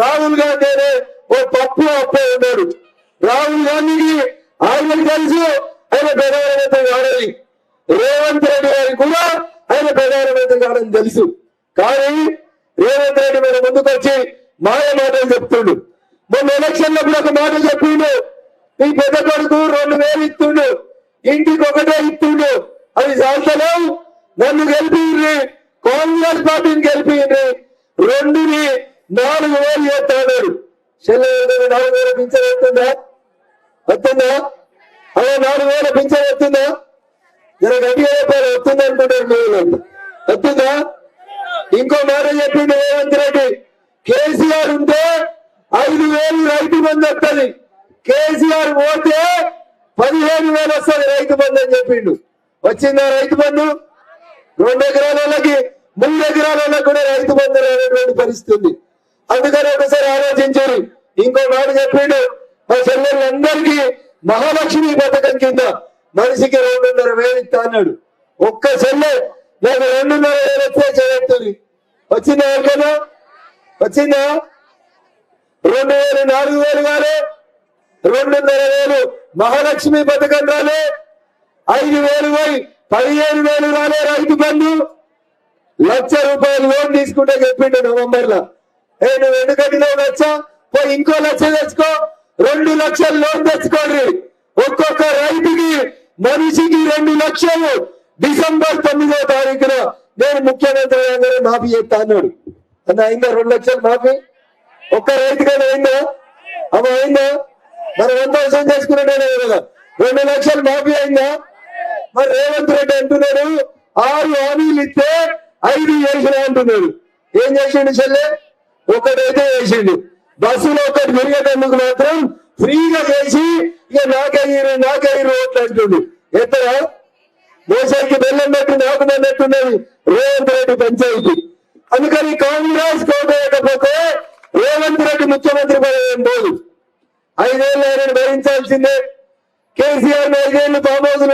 రాహుల్ గాంధీ అనే ఓ పప్పు అప్పే ఉన్నాడు రాహుల్ గాంధీకి ఆయన తెలుసు ఆయన ప్రధానమంత్రి కాడని. రేవంత్ రెడ్డి గారికి కూడా ఆయన ప్రధానమంత్రి కాడని తెలుసు. కానీ రేవంత్ రెడ్డి మీద ముందుకు వచ్చి మాయ మాటలు చెప్తుండు. మొన్న ఎలక్షన్లో కూడా ఒక మాట చెప్పిండు. ఈ పెద్ద కొడుకు రెండు వేలు ఇస్తుండు. ఇంటికి ఒకటే ఇస్తుండు. అది సాధ్యలేవు నన్ను గెలిపిండ్రి కాంగ్రెస్ పార్టీని గెలిపిండ్రి రెండుని నాలుగు వేలు చేస్తాడు చెల్లె నాలుగు వేల పింఛన్ వస్తుందా? వస్తుందా? అలా నాలుగు వేల పింఛన్ వస్తుందా? జర గట్టిగా చెప్పాలి వస్తుంది అనుకుంటారు మీరు వస్తుందా? ఇంకో మాట చెప్పింది రేవంత్ రెడ్డి. కేసీఆర్ ఉంటే ఐదు వేలు రైతు బంధు వస్తుంది. కేసీఆర్ పోతే పదిహేను వేలు వస్తుంది రైతు బంధు అని చెప్పిండు. వచ్చిందా రైతు బంధు? రెండు ఎకరాల వాళ్ళకి మూడు ఎకరాల వాళ్ళకి కూడా రైతు బంధు అనేటువంటి పరిస్థితి ఉంది. అందుకని ఒకసారి ఆలోచించారు. ఇంకో మాట చెప్పిండు. మా చెల్లెళ్ళందరికీ మహాలక్ష్మి పథకం కింద మనిషికి రెండున్నర వేలు ఇస్తా అన్నాడు. ఒక్క చెల్లె నాకు రెండున్నర వేలు వస్తే చేస్తుంది వచ్చిందా ఎవరికైనా? వచ్చిందా? రెండు వేలు నాలుగు వేలు కాలే. రెండున్నర వేలు మహాలక్ష్మి పథకం రాలే. ఐదు వేలు పోయి పదిహేను వేలు రాలే రైతు బంధు. లక్ష రూపాయలు లోన్ తీసుకుంటే చెప్పిండు నవంబర్లో ఏ నువ్వు ఎందుకంటే వచ్చా పోయి ఇంకో లక్ష తెచ్చుకో. రెండు లక్షలు లోన్ తెచ్చుకోండి. ఒక్కొక్క రైతుకి మనిషికి రెండు లక్షలు. డిసెంబర్ తొమ్మిదో తారీఖున నేను ముఖ్యమంత్రి గారు మాఫీ చేస్తా అన్నాడు. అన్న అయిందా? రెండు లక్షలు మాఫీ? ఒక్క రైతుకైనా అయిందా? అమ్మ అయిందా? మరి వంద వర్షం చేసుకున్నట్టే కదా రెండు లక్షలు మాఫీ అయిందా? మరి రేవంత్ రెడ్డి అంటున్నాడు ఆరు హామీలు ఇస్తే ఐదు చేసిన అంటున్నాడు. ఏం చేసిండు చెల్లె? ఒకటైతే వేసిండు. బస్సులో ఒకటి తిరిగేటందుకు మాత్రం ఫ్రీగా చేసి ఇక నాకయ్యారు నాకయ్యారు ఓట్లు అంటుండు. ఎత్తరా? మోసానికి బెల్లం పెట్టి నాకు పెట్టున్నది రేవంత్ రెడ్డి పంచాయతీ. అందుకని కాంగ్రెస్ కోటేయకపోతే రేవంత్ రెడ్డి ముఖ్యమంత్రి పదవేం పోదు. ఐదేళ్ళు ఆయన భరించాల్సిందే. కేసీఆర్ ఐదేళ్ళు పామోజులు